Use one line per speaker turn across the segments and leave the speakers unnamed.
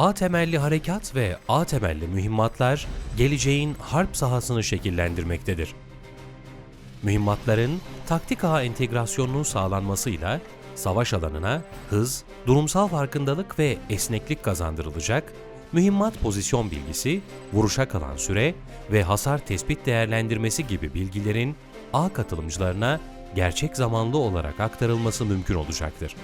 A temelli harekat ve A temelli mühimmatlar geleceğin harp sahasını şekillendirmektedir. Mühimmatların taktik ağa entegrasyonunun sağlanmasıyla savaş alanına hız, durumsal farkındalık ve esneklik kazandırılacak, mühimmat pozisyon bilgisi, vuruşa kalan süre ve hasar tespit değerlendirmesi gibi bilgilerin ağ katılımcılarına gerçek zamanlı olarak aktarılması mümkün olacaktır.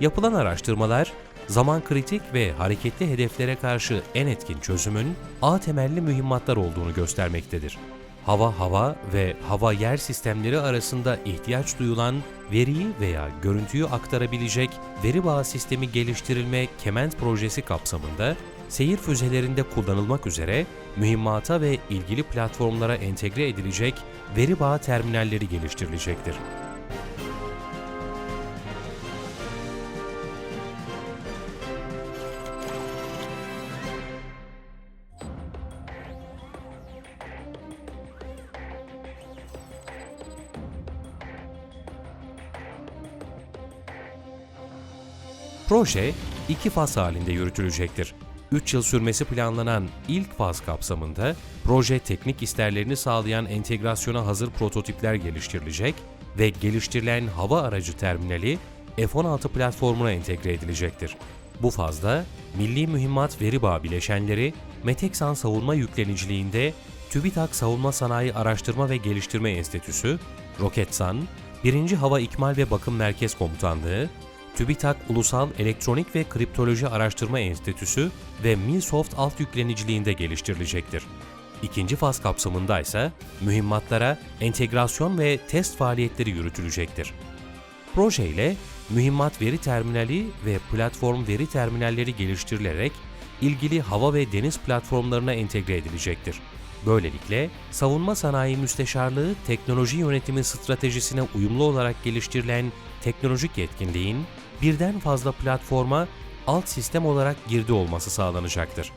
Yapılan araştırmalar, zaman kritik ve hareketli hedeflere karşı en etkin çözümün ağ temelli mühimmatlar olduğunu göstermektedir. Hava-hava ve hava-yer sistemleri arasında ihtiyaç duyulan veriyi veya görüntüyü aktarabilecek veri bağı sistemi geliştirilme Kement projesi kapsamında seyir füzelerinde kullanılmak üzere mühimmata ve ilgili platformlara entegre edilecek veri bağı terminalleri geliştirilecektir. Proje iki faz halinde yürütülecektir. 3 yıl sürmesi planlanan ilk faz kapsamında proje teknik isterlerini sağlayan entegrasyona hazır prototipler geliştirilecek ve geliştirilen hava aracı terminali F-16 platformuna entegre edilecektir. Bu fazda Milli Mühimmat Veri Bağı bileşenleri Meteksan Savunma Yükleniciliğinde TÜBİTAK Savunma Sanayi Araştırma ve Geliştirme Enstitüsü, Roketsan, 1. Hava İkmal ve Bakım Merkez Komutanlığı, TÜBİTAK Ulusal Elektronik ve Kriptoloji Araştırma Enstitüsü ve Milsoft alt yükleniciliğinde geliştirilecektir. İkinci faz kapsamında ise mühimmatlara entegrasyon ve test faaliyetleri yürütülecektir. Proje ile mühimmat veri terminali ve platform veri terminalleri geliştirilerek ilgili hava ve deniz platformlarına entegre edilecektir. Böylelikle Savunma Sanayi Müsteşarlığı teknoloji yönetimi stratejisine uyumlu olarak geliştirilen teknolojik yetkinliğin birden fazla platforma alt sistem olarak girdi olması sağlanacaktır.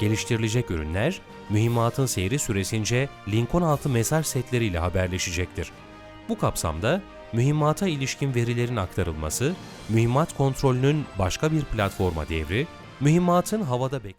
Geliştirilecek ürünler, mühimmatın seyri süresince Lincoln altı mesaj setleriyle haberleşecektir. Bu kapsamda mühimmata ilişkin verilerin aktarılması, mühimmat kontrolünün başka bir platforma devri, mühimmatın havada bek